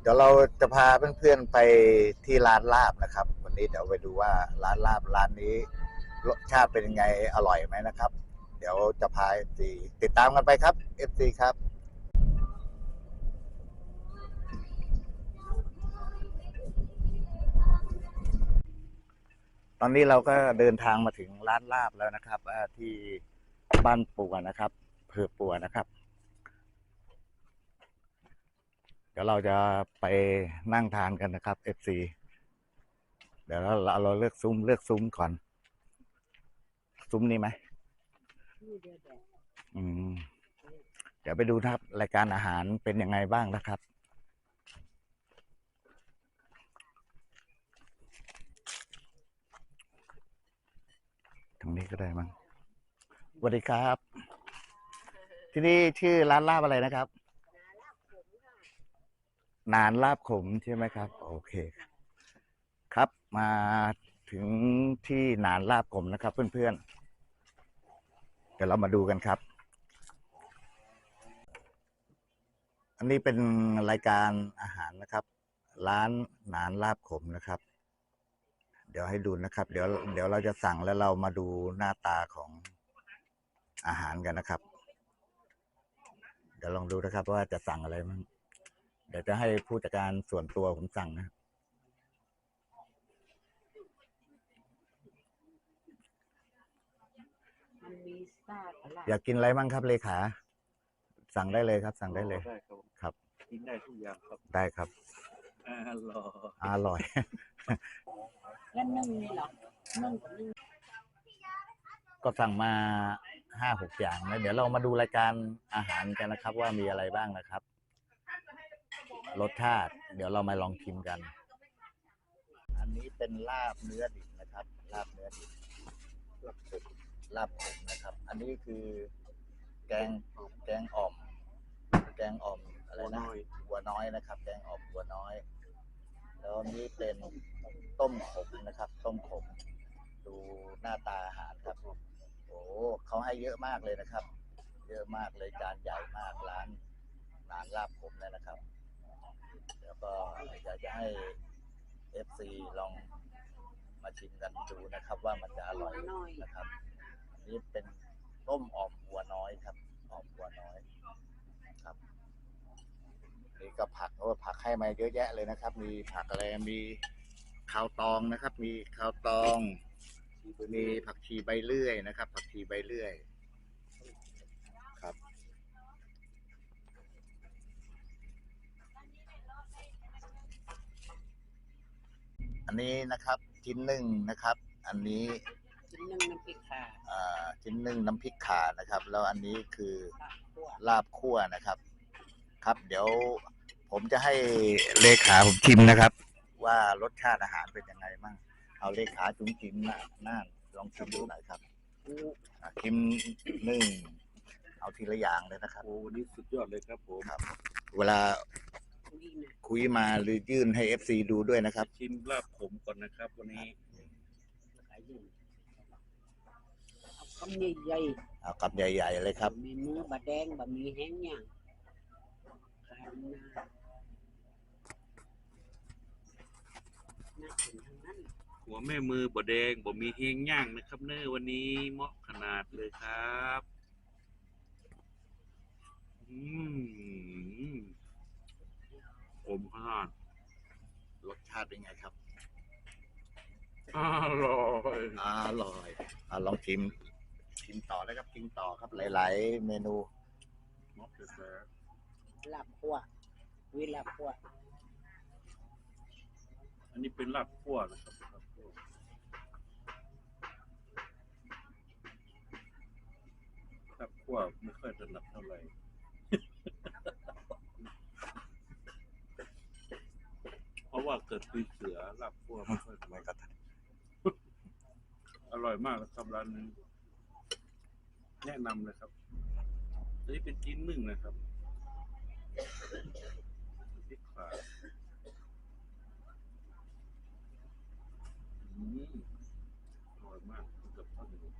เดี๋ยวเราจะพาเพื่อนๆไปที่ร้านลาบนะครับ วันนี้เดี๋ยวไปดูว่าร้านลาบร้านนี้ รสชาติเป็นยังไงอร่อยไหมนะครับ เดี๋ยวจะพา FC ติดตามกันไปครับ FC ครับ ตอนนี้เราก็เดินทางมาถึงร้านลาบแล้วนะครับที่บ้านปัวนะครับเผือปัวนะครับ เดี๋ยวเราจะไปนั่งทานกันนะครับ FC เดี๋ยวเราเราเราเลือกซุ้มเลือกซุ้มก่อน ซุ้มนี้ไหมอืมเดี๋ยวไปดูนะครับ รายการอาหารเป็นยังไงบ้างนะครับตรงนี้ก็ได้มั้งสวัสดีครับ ที่นี่ชื่อร้านลาบอะไรนะครับ นานลาบขมใช่ไหมครับ โอเคครับมาถึงที่นานลาบขมนะครับ เพื่อนๆ เดี๋ยวเรามาดูกันครับ อันนี้เป็นรายการอาหารนะครับ ร้านนานลาบขมนะครับ เดี๋ยวให้ดูนะครับ เดี๋ยวเดี๋ยวเราจะสั่งแล้วเรามาดูหน้าตาของอาหารกันนะครับ เดี๋ยวลองดูนะครับว่าจะสั่งอะไรมั้ง เดี๋ยวจะให้ผู้จัดการส่วนตัวผมสั่งนะ มันมีซากอะไรอยากกินอะไรบ้างครับเลขา สั่งได้เลยครับ สั่งได้เลย ได้ครับครับ กินได้ทุกอย่างครับได้ครับอ่ารออร่อย แล้วนึ่งนี่เหรอนึ่งกับนึ่งก็สั่งมาห้าหกอย่างแล้วเดี๋ยวเรามาดูรายการอาหารกันนะครับ ว่ามีอะไรบ้างนะครับ รสชาติ เดี๋ยวเรามาลองชิมกัน อันนี้เป็นลาบเนื้อดิบนะครับ ลาบเนื้อดิบรับผมลาบผมนะครับ อันนี้คือแกงแกงอ่อม แกงอ่อมอะไรนะหัวน้อยนะครับ แกงอ่อมหัวน้อย แล้วนี้เป็นต้มขมนะครับ ต้มขม ดูหน้าตาอาหารครับ โอ้เขาให้เยอะมากเลยนะครับ เยอะมากเลยจานใหญ่มากร้านร้านลาบผมเนี่ยนะครับ เดี๋ยวก็อยากจะให้ FC ลองมาชิมกันดูนะครับ ว่ามันจะอร่อยนะครับอันนี้เป็นต้มอ่อมหัวน้อยครับอ่อมหัวน้อยครับนี่ก็ผักโอ้ผักให้มาเยอะแยะเลยนะครับ มีผักอะไรมีข้าวตองนะครับ มีข้าวตองมีผักชีใบเลื่อยนะครับ ผักชีใบเลื่อยครับ อั นนี้นะครับชิ้นหนึ่งนะครับ อันนี้กินนึ่งน้ำพริกข่าอ่าชิ้นหนึ่งน้ำพริกข่านะครับ แล้วอันนี้คือลาบคั่วลาบคั่วนะครับ ครับ เดี๋ยวผมจะให้เลขาผมชิมนะครับ ว่ารสชาติอาหารเป็นยังไงบ้างเอาเลขาจุ๋มจิ๋มหน้าหน้าลองชิมดูหน่อยครับอู้อะชิมหนึ่งเอาทีละอย่างเลยนะครับ โอ้วันนี้สุดยอดเลยครับผมครับเวลานี่นะ คุยมาหรือยื่นให้ FC ดูด้วยนะครับ ชิมลาบผมก่อนนะครับ วันนี้ขายอยู่เอาคำใหญ่เอากับใหญ่ ๆ เลยๆครับ มีเนื้อบะแดงบะหมี่แห้งย่างขายหน้าน่ากินทั้งนั้นหัวแม่มือบะแดงบ่มีเฮงย่างนะครับเนอวันนี้เหมาะขนาดเลยครับ อืมผมขนาด รสชาติ เป็นไงครับ อร่อยอร่อยอะลองชิมชิมต่อเลยครับชิมต่อครับหลายๆ เมนูเหมาะเลยครับลาบคั่ววิลาบคั่วอันนี้เป็นลาบคั่วนะครับลาบคั่วลาบคั่วไม่ค่อยถนัดเท่าไหร่ เพราะ ว่าเกิดปีเสือลาบคั่วไม่ค่อยถนัไม่ดก็ทันอร่อยมากนะครับร้านนี้แนะนำเลยครับอันนี้เป็นชิ้นหนึ่งนะครับพริกขาอืมอร่อยมากกับข้าวเหนียว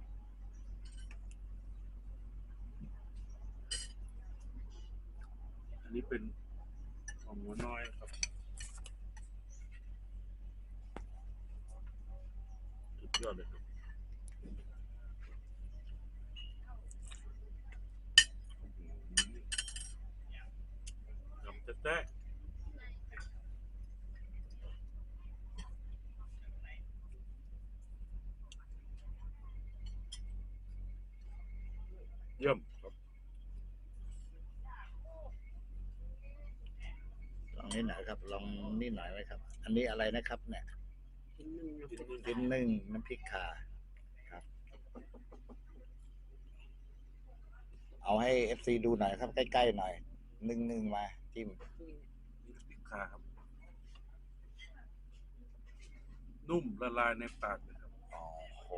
อันนี้เป็นของหัวน้อยครับ ยอดเลยครับยำแต๊ะเยี่ยมครับลองนิดหน่อยครับ ลองนิดหน่อยไหมครับ อันนี้อะไรนะครับ เนี่ย กินหนึ่งนะชิ้นหนึ่งน้ำพริกข่าครับ เอาให้เอฟซีดูหน่อยครับ ใกล้ๆหน่อยหนึ่งหนึ่งมาจิ้มพริกข่าครับ นุ่มละลายในปากเลยครับโอ้โห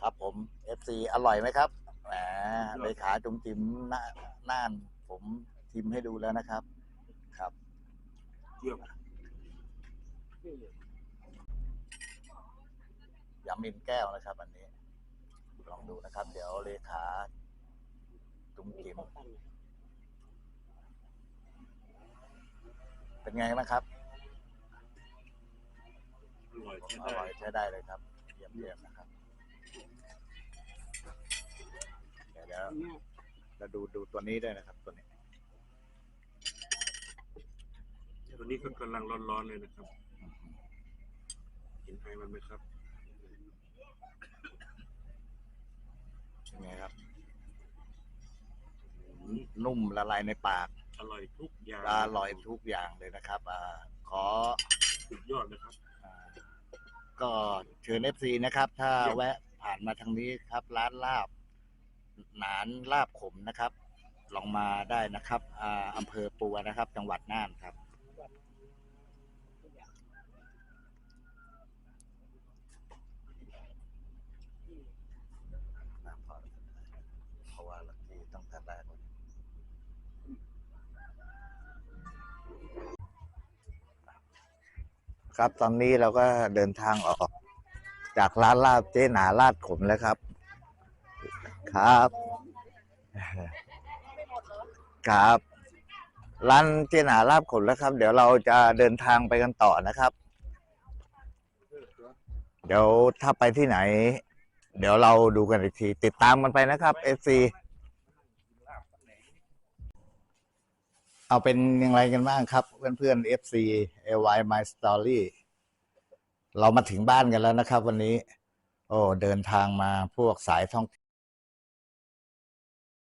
ครับผมเอฟซีอร่อยไหมครับแหมเลขาจุ๋มจิ๋มหน้าน่าน ผมชิมให้ดูแล้วนะครับ ครับ เยี่ยม ยำมินแก้วนะครับ อันนี้ ลองดูนะครับ เดี๋ยวเลขาจุ๋มจิมเป็นไงบ้างครับอร่อยใช่อได้ร่อยใช้ได้เลยครับ เยี่ยมเยี่ยมนะครับ เดี๋ยวเดี๋ยวเราดูดูตัวนี้ด้วยนะครับ ตัวนี้ ตัวนี้ก็กำลังร้อนๆเลยนะครับ เห็นไอมันไหมครับเป็นไงครับอืมนุ่มละลายในปาก อร่อยทุกอย่างอร่อยทุกอย่างเลยนะครับอ่าขอสุดยอดเลยครับอ่าก็เชิญเอฟซีนะครับ ถ้าเยี่ยมแวะผ่านมาทางนี้ครับ ร้านลาบ หนานลาบขมนะครับ ลองมาได้นะครับอ่าอำเภอปัวนะครับ จังหวัดน่านครับ น้ำพอเพราะว่าลักกี้ต้องทานได้ก่อน ครับตอนนี้เราก็เดินทางออก จากร้านลาบเจ๊หนาลาดขมแล้วครับ ครับ ครับ ร้านเจ๊หนาลาบขมแล้วครับ เดี๋ยวเราจะเดินทางไปกันต่อนะครับ เดี๋ยวถ้าไปที่ไหน เดี๋ยวเราดูกันอีกที ติดตามกันไปนะครับ FC เอาเป็นยังไงกันบ้างครับ เพื่อนๆ FC AY My Story เรามาถึงบ้านกันแล้วนะครับ วันนี้ โอ้เดินทางมาพวกสายท่อง